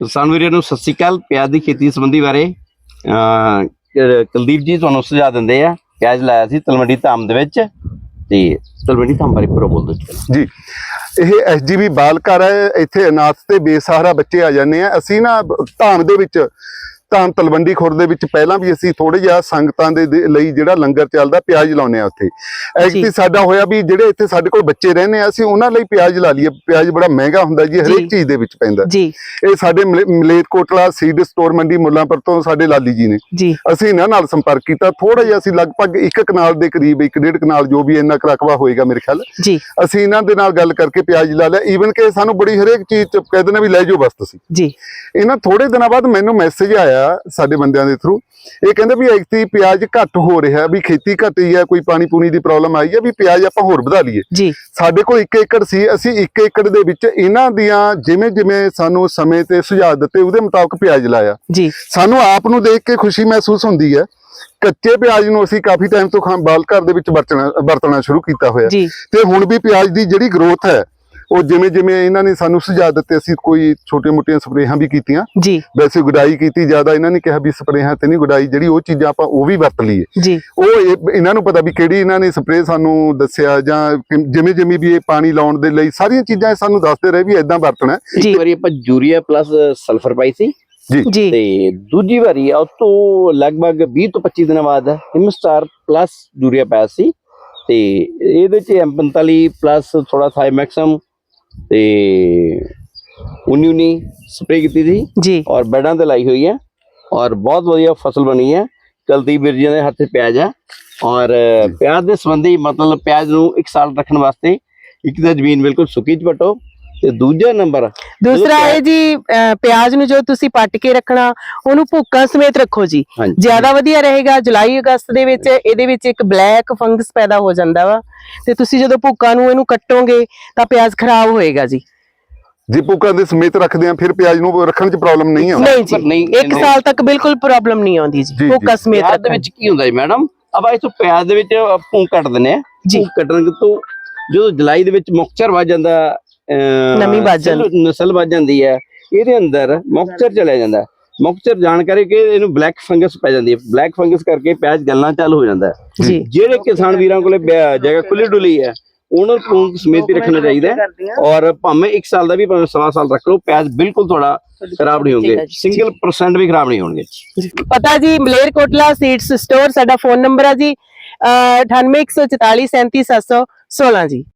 ਕਿਸਾਨ ਵੀਰਾਂ ਨੂੰ ਸਤਿ ਸ਼੍ਰੀ ਅਕਾਲ। ਪਿਆਜ਼ ਦੀ ਖੇਤੀ ਸੰਬੰਧੀ ਬਾਰੇ ਅਹ, ਕੁਲਦੀਪ ਜੀ ਤੁਹਾਨੂੰ ਸੁਝਾਅ ਦਿੰਦੇ ਆ। ਪਿਆਜ਼ ਲਾਇਆ ਸੀ ਤਲਵੰਡੀ ਧਾਮ ਦੇ ਵਿੱਚ। ਤੇ ਤਲਵੰਡੀ ਧਾਮ ਬਾਰੇ ਪੂਰਾ ਬੋਲ ਦਿਓ ਜੀ। ਇਹ ਐਸਜੀਬੀ ਬਾਲ ਘਰ ਹੈ। ਇੱਥੇ ਅਨਾਥ ਤੇ ਬੇਸਹਾਰਾ ਬੱਚੇ ਆ ਜਾਂਦੇ ਆ। ਅਸੀਂ ਨਾ ਧਾਮ ਦੇ ਵਿੱਚ ਧਾਮ ਤਲਵੰਡੀ ਖੁਰ ਦੇ ਵਿੱਚ ਪਹਿਲਾਂ ਵੀ ਅਸੀਂ ਥੋੜੇ ਜਿਹਾ ਸੰਗਤਾਂ ਦੇ ਲਈ ਜਿਹੜਾ ਲੰਗਰ ਚੱਲਦਾ ਪਿਆਜ਼ ਲਾਉਨੇ ਆ ਉੱਥੇ। ਐਕਚੁਅਲੀ ਸਾਡਾ ਹੋਇਆ ਵੀ ਜਿਹੜੇ ਇੱਥੇ ਸਾਡੇ ਕੋਲ ਬੱਚੇ ਰਹਿੰਦੇ ਆ ਅਸੀਂ ਉਹਨਾਂ ਲਈ ਪਿਆਜ਼ ਲਾ ਲਈਏ। ਪਿਆਜ਼ ਬੜਾ ਮਹਿੰਗਾ ਹੁੰਦਾ ਜੀ। ਹਰੇਕ ਚੀਜ਼ ਦੇ ਵਿੱਚ ਪੈਂਦਾ। ਜੀ। ਇਹ ਸਾਡੇ ਮਲੇ- ਮਲੇਰਕੋਟਲਾ ਸੀਡ ਸਟੋਰ ਮੰਡੀ ਮੁੱਲਾਂਪੁਰ ਤੋਂ ਸਾਡੇ ਲਾਲੀ ਜੀ ਨੇ। ਅਸੀਂ ਇਹਨਾਂ ਨਾਲ ਸੰਪਰਕ ਕੀਤਾ। ਥੋੜਾ ਜਿਹਾ ਅਸੀਂ ਲਗਭਗ ਇੱਕ ਕਨਾਲ ਦੇ ਕਰੀਬ ਇੱਕ ਡੇਢ ਕਨਾਲ ਜੋ ਵੀ ਇੰਨਾ ਕੁ ਰਕਬਾ ਹੋਏਗਾ ਮੇਰੇ ਖਿਆਲ। ਜੀ। ਅਸੀਂ ਇਹਨਾਂ ਦੇ ਨਾਲ ਗੱਲ ਕਰਕੇ ਪਿਆਜ਼ ਲਾ ਲਿਆ। ਈਵਨ ਕਿ ਸਾਨੂੰ ਬੜੀ ਹਰੇਕ ਚੀਜ਼ ਚ ਕਹਿੰਦੇ ਨੇ ਵੀ ਲੈ ਜਾਓ ਬਸ ਤੁਸੀਂ। ਜੀ। ਇਹਨਾਂ ਥੋੜੇ ਦਿਨਾਂ ਬਾਅਦ ਮੈਨੂੰ ਮੈਸੇਜ ਆਇਆ ਸਾਡੇ ਬੰਦਿਆਂ ਦੇ ਥਰੂ ਇਹ ਕਹਿੰਦੇ ਵੀ ਐਕਤੀ ਪਿਆਜ਼ ਘੱਟ ਹੋ ਰਿਹਾ ਵੀ ਖੇਤੀ ਘਟੀ ਹੈ ਕੋਈ ਪਾਣੀ ਪੂਣੀ ਦੀ ਪ੍ਰੋਬਲਮ ਆਈ ਹੈ ਵੀ ਪਿਆਜ਼ ਆਪਾਂ ਹੋਰ ਵਧਾ ਲਈਏ। ਜੀ। ਸਾਡੇ ਕੋਲ 1 ਏਕੜ ਸੀ ਅਸੀਂ 1 ਏਕੜ ਦੇ ਵਿੱਚ ਇਹਨਾਂ ਦੀਆਂ ਜਿਵੇਂ ਜਿਵੇਂ ਸਾਨੂੰ ਸਮੇਂ ਤੇ ਸੁਝਾਅ ਦਿੱਤੇ ਉਹਦੇ ਮੁਤਾਬਕ ਪਿਆਜ਼ ਲਾਇਆ। ਜੀ। ਸਾਨੂੰ ਆਪ ਨੂੰ ਦੇਖ ਕੇ ਖੁਸ਼ੀ ਮਹਿਸੂਸ ਹੁੰਦੀ ਹੈ ਕੱਚੇ ਪਿਆਜ਼ ਨੂੰ ਅਸੀਂ ਕਾਫੀ ਟਾਈਮ ਤੋਂ ਬਾਲ ਘਰ ਦੇ ਵਿੱਚ ਵਰਤਣਾ ਵਰਤਣਾ ਸ਼ੁਰੂ ਕੀਤਾ ਹੋਇਆ। ਤੇ ਹੁਣ ਵੀ ਪਿਆਜ਼ ਦੀ ਜਿਹੜੀ ਗਰੋਥ ਹੈ ਉਹ ਜਿਵੇਂ ਜਿਵੇਂ ਇਹਨਾਂ ਨੇ ਸਾਨੂੰ ਸੁਝਾਅ ਦਿੱਤੇ ਅਸੀਂ ਕੋਈ ਛੋਟੇ-ਮੋਟੀਆਂ ਸਪਰੇਹਾਂ ਵੀ ਕੀਤੀਆਂ। ਜੀ। ਵੈਸੇ ਗੁਡਾਈ ਕੀਤੀ ਜ਼ਿਆਦਾ ਇਹਨਾਂ ਨੇ ਕਿਹਾ ਵੀ ਸਪਰੇਹਾਂ ਤੇ ਨਹੀਂ ਗੁਡਾਈ ਜਿਹੜੀ ਉਹ ਚੀਜ਼ਾਂ ਆਪਾਂ ਉਹ ਵੀ ਵਰਤ ਲਈਏ। ਜੀ। ਉਹ ਇਹ- ਇਹਨਾਂ ਨੂੰ ਪਤਾ ਵੀ ਕਿਹੜੀ ਇਹਨਾਂ ਨੇ ਸਪਰੇਅ ਸਾਨੂੰ ਦੱਸਿਆ ਜਾਂ ਜਿਵੇਂ ਜਿਵੇਂ ਵੀ ਇਹ ਪਾਣੀ ਲਾਉਣ ਦੇ ਲਈ ਸਾਰੀਆਂ ਚੀਜ਼ਾਂ ਸਾਨੂੰ ਦੱਸਦੇ ਰਹੇ ਵੀ ਇਦਾਂ ਵਰਤਣਾ ਹੈ। ਜੀ। ਇੱਕ ਵਾਰੀ ਆਪਾਂ ਯੂਰੀਆ ਪਲੱਸ ਸਲਫਰ ਪਾਈ ਸੀ। ਜੀ। ਤੇ ਦੂਜੀ ਵਾਰੀ ਉਹ ਤੋਂ ਲਗਭਗ 20 ਤੋਂ 25 ਦਿਨਾਂ ਬਾਅਦ ਹਿਮਸਟਾਰ ਪਲੱਸ ਯੂਰੀਆ ਪਾਇਆ ਸੀ। ਤੇ ਇਹਦੇ ਚ M45 ਪਲੱਸ ਥੋੜਾ ਥਾਈਮੈਕਸਮ ਤੇ 19 ਸਪਰੇ ਕੀਤੀ ਸੀ ਜੀ। ਔਰ ਬੈਡਾਂ ਤੇ ਲਾਈ ਹੋਈ ਹੈ ਔਰ ਬਹੁਤ ਵਧੀਆ ਫਸਲ ਬਣੀ ਹੈ। ਕੁਲਦੀਪ ਵੀਰ ਜੀ ਦੇ ਹੱਥ ਪਿਆਜ਼ ਹੈ ਔਰ ਪਿਆਜ਼ ਦੇ ਸੰਬੰਧੀ ਮਤਲਬ ਪਿਆਜ਼ ਨੂੰ ਇੱਕ ਸਾਲ ਰੱਖਣ ਵਾਸਤੇ ਇੱਕ ਤਾਂ ਜ਼ਮੀਨ ਬਿਲਕੁਲ ਸੁੱਕੀ ਚ ਪਟੋ ਤੇ ਦੂਜਾ ਨੰਬਰ? ਦੂਸਰਾ ਇਹ ਜੀ ਪਿਆਜ਼ ਨੂੰ ਜੋ ਤੁਸੀਂ ਪੱਟ ਕੇ ਰੱਖਣਾ ਉਹਨੂੰ ਭੁੱਕਾਂ ਸਮੇਤ ਰੱਖੋ ਜੀ। ਜ਼ਿਆਦਾ ਵਧੀਆ ਰਹੇਗਾ ਜੁਲਾਈ ਅਗਸਤ ਦੇ ਵਿੱਚ ਇਹਦੇ ਵਿੱਚ ਇੱਕ ਬਲੈਕ ਫੰਗਸ ਪੈਦਾ ਹੋ ਜਾਂਦਾ ਵਾ। ਤੇ ਤੁਸੀਂ ਜਦੋਂ ਭੁੱਕਾਂ ਨੂੰ ਇਹਨੂੰ ਕੱਟੋਗੇ ਤਾਂ ਪਿਆਜ਼ ਖਰਾਬ ਹੋਏਗਾ ਜੀ। ਜੇ ਪੁੱਕਾਂ ਦੇ ਸਮੇਤ ਰੱਖਦੇ ਆ ਫਿਰ ਪਿਆਜ਼ ਨੂੰ ਰੱਖਣ 'ਚ ਪ੍ਰੋਬਲਮ ਨਹੀਂ ਆਉਂਦੀ। ਨਹੀਂ ਜੀ। ਇੱਕ ਸਾਲ ਤੱਕ ਬਿਲਕੁਲ ਪ੍ਰੋਬਲਮ ਨਹੀਂ ਆਉਂਦੀ ਜੀ। ਭੁੱਕਾਂ ਸਮੇਤ ਦੇ ਰੱਖਣ। ਵਿੱਚ ਕੀ ਹੁੰਦਾ ਜੀ ਮੈਡਮ ਆਪਾਂ ਇਸ ਤੋਂ ਪਿਆਜ਼ ਦੇ ਵਿੱਚ ਭੂੰ ਕੱਟ ਦਿੰਦੇ ਆ ਜੀ। ਕੱਟਣ ਤੋਂ ਜਦੋਂ ਜੁਲਾਈ ਦੇ ਵਿੱਚ ਮੌਕਚਰ ਵੱਜ ਜਾਂਦਾ ਨਮੀ ਵੱਜ ਜਾਂਦੀ। ਨਸਲ ਵੱਜ ਜਾਂਦੀ ਹੈ। ਇਹਦੇ ਅੰਦਰ ਮੌਕਚਰ ਚਲਾ ਜਾਂਦਾ ਮੌਕਚਰ ਜਾਣ ਕਰਕੇ ਇਹਨੂੰ ਬਲੈਕ ਫੰਗਸ ਪੈ ਜਾਂਦੀ ਹੈ। ਬਲੈਕ ਫੰਗਸ ਕਰਕੇ ਪਿਆਜ਼ ਗਲਣਾ ਚਾਲੂ ਹੋ ਜਾਂਦਾ ਹੈ। ਜਿਹੜੇ ਕਿਸਾਨ ਵੀਰਾਂ ਕੋਲੇ ਜਗ੍ਹਾ ਖੁੱਲੀ ਡੁੱਲੀ ਹੈ ਉਹਨਾਂ ਨੂੰ ਸਮੇਤ ਹੀ ਰੱਖਣਾ ਚਾਹੀਦਾ ਔਰ ਭਾਵੇਂ 1 ਸਾਲ ਦਾ ਵੀ ਭਾਵੇਂ ਸਵਾ ਸਾਲ ਰੱਖ ਲਓ ਪਿਆਜ਼ ਬਿਲਕੁਲ ਥੋੜਾ ਖਰਾਬ ਨਹੀਂ ਹੋਣਗੇ। ਸਿੰਗਲ ਪਰਸੈਂਟ ਵੀ ਖਰਾਬ ਨਹੀਂ ਹੋਣਗੇ। ਪਤਾ ਜੀ ਮਲੇਰਕੋਟਲਾ ਸੀਡਸ ਸਟੋਰ ਸਾਡਾ ਫੋਨ ਨੰਬਰ ਹੈ ਜੀ ਅਹ 9814437716 ਜੀ।